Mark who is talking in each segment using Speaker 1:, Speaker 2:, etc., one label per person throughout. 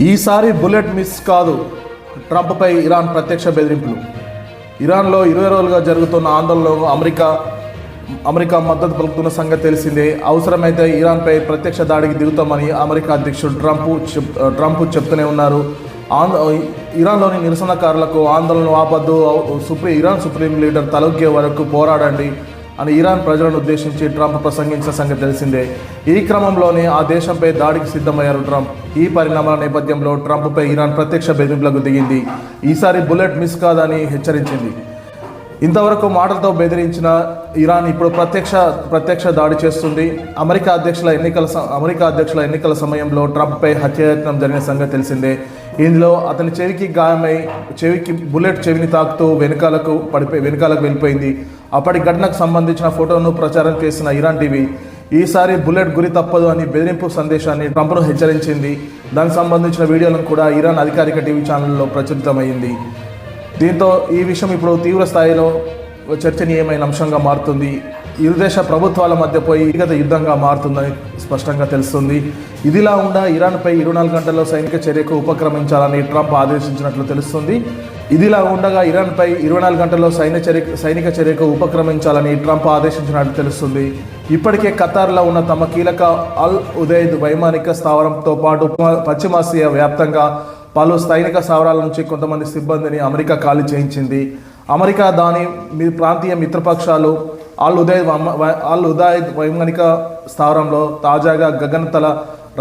Speaker 1: ఈసారి bullet miss కాదు. ట్రంప్పై Iran ప్రత్యక్ష బెదిరింపులు. ఇరాన్లో ఇరవై రోజులుగా జరుగుతున్న ఆందోళనలో అమెరికా అమెరికా మద్దతు పలుకుతున్న సంగతి తెలిసిందే. అవసరమైతే ఇరాన్పై ప్రత్యక్ష దాడికి దిగుతామని అమెరికా అధ్యక్షుడు ట్రంప్ చెప్ ట్రంప్ చెప్తూనే ఉన్నారు. ఆంద ఇరాన్లోని నిరసనకారులకు ఆందోళన ఆపద్దు. సుప్రీం ఇరాన్ సుప్రీం లీడర్ తలొగ్గే వరకు పోరాడండి. అని ఇరాన్ ప్రజలను ఉద్దేశించి ట్రంప్ ప్రసంగించిన సంగతి తెలిసిందే. ఈ క్రమంలోనే ఆ దేశంపై దాడికి సిద్ధమయ్యారు ట్రంప్. ఈ పరిణామాల నేపథ్యంలో ట్రంప్పై ఇరాన్ ప్రత్యక్ష బెదిరింపులకు దిగింది. ఈసారి బుల్లెట్ మిస్ కాదని హెచ్చరించింది. ఇంతవరకు మాటలతో బెదిరించిన ఇరాన్ ఇప్పుడు ప్రత్యక్ష ప్రత్యక్ష దాడి చేస్తుంది. అమెరికా అధ్యక్షుల ఎన్నికల అమెరికా అధ్యక్షుల ఎన్నికల సమయంలో ట్రంప్పై హత్యాయత్నం జరిగిన సంగతి తెలిసిందే. ఇందులో అతని చెవికి గాయమై చెవికి బుల్లెట్ చెవిని తాకుతూ వెనకాలకు పడిపోయి వెనకాలకు వెళ్ళిపోయింది. అప్పటి ఘటనకు సంబంధించిన ఫోటోను ప్రచారం చేసిన ఇరాన్ టీవీ ఈసారి బుల్లెట్ గురి తప్పదు అని బెదిరింపు సందేశాన్ని ట్రంప్ను హెచ్చరించింది. దానికి సంబంధించిన వీడియోలను కూడా ఇరాన్ అధికారిక టీవీ ఛానల్లో ప్రచురితమైంది. దీంతో ఈ విషయం ఇప్పుడు తీవ్ర స్థాయిలో చర్చనీయమైన అంశంగా మారుతుంది. ఇరు దేశ ప్రభుత్వాల మధ్య పోయి వ్యక్తిగత యుద్ధంగా మారుతుందని స్పష్టంగా తెలుస్తుంది. ఇదిలా ఉండా ఇరాన్పై ఇరవై నాలుగు గంటల్లో సైనిక చర్యకు ఉపక్రమించాలని ట్రంప్ ఆదేశించినట్లు తెలుస్తుంది. ఇదిలా ఉండగా ఇరాన్పై ఇరవై నాలుగు గంటల్లో సైనిక చర్య సైనిక చర్యకు ఉపక్రమించాలని ట్రంప్ ఆదేశించినట్లు తెలుస్తుంది. ఇప్పటికే ఖతార్లో ఉన్న తమ కీలక అల్ ఉదైద్ వైమానిక స్థావరంతో పాటు పశ్చిమాసియా వ్యాప్తంగా పలు సైనిక స్థావరాల నుంచి కొంతమంది సిబ్బందిని అమెరికా ఖాళీ చేయించింది. అమెరికా దాని మీ ప్రాంతీయ మిత్రపక్షాలు Al Udeid Al Al Udeid వైమానిక స్థావరంలో తాజాగా గగనతల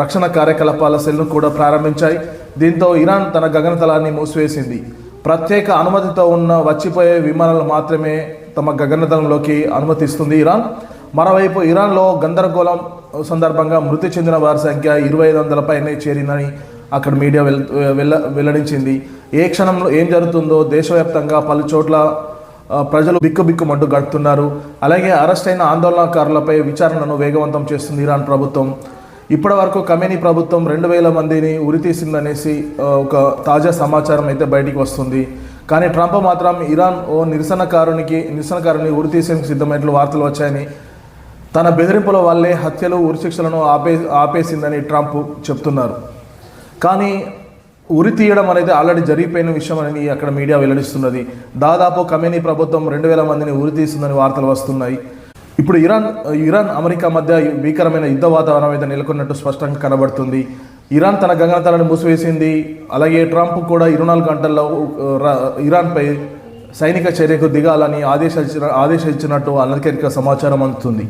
Speaker 1: రక్షణ కార్యకలాపాల సెల్ను కూడా ప్రారంభించాయి. దీంతో ఇరాన్ తన గగనతలాన్ని మూసివేసింది. ప్రత్యేక అనుమతితో ఉన్న వచ్చిపోయే విమానాలు మాత్రమే తమ గగనతలంలోకి అనుమతిస్తుంది ఇరాన్. మరోవైపు ఇరాన్లో గందరగోళం సందర్భంగా మృతి చెందిన వారి సంఖ్య ఇరవై ఐదు వందల పైనే చేరిందని అక్కడ మీడియా వెల్ వెల్ల వెల్లడించింది. ఏ క్షణంలో ఏం జరుగుతుందో దేశవ్యాప్తంగా పలు చోట్ల ప్రజలు బిక్కుబిక్కుమంటూ గడుపుతున్నారు. అలాగే అరెస్ట్ అయిన ఆందోళనకారులపై విచారణను వేగవంతం చేస్తుంది ఇరాన్ ప్రభుత్వం. ఇప్పటి వరకు కమేనీ ప్రభుత్వం రెండు వేల మందిని ఉరితీసిందనేసి ఒక తాజా సమాచారం అయితే బయటికి వస్తుంది. కానీ ట్రంప్ మాత్రం ఇరాన్ ఓ నిరసనకారునికి నిరసనకారుని ఉరితీసేందుకు సిద్ధమైనట్లు వార్తలు వచ్చాయని తన బెదిరింపుల వల్లే హత్యలు ఉరిశిక్షలను ఆపే ఆపేసిందని ట్రంప్ చెప్తున్నారు. కానీ ఉరి తీయడం అనేది ఆల్రెడీ జరిగిపోయిన విషయం అని అక్కడ మీడియా వెల్లడిస్తున్నది. దాదాపు కమేనీ ప్రభుత్వం రెండు వేల మందిని ఉరి తీస్తుందని వార్తలు వస్తున్నాయి. ఇప్పుడు ఇరాన్ ఇరాన్ అమెరికా మధ్య భీకరమైన యుద్ధ వాతావరణం అయితే నెలకొన్నట్టు స్పష్టంగా కనబడుతుంది. ఇరాన్ తన గగనతలను మూసివేసింది. అలాగే ట్రంప్ కూడా ఇరవై నాలుగు గంటల్లో ఇరాన్పై సైనిక చర్యకు దిగాలని ఆదేశించిన ఆదేశించినట్టు అనధికారిక సమాచారం అందుతుంది.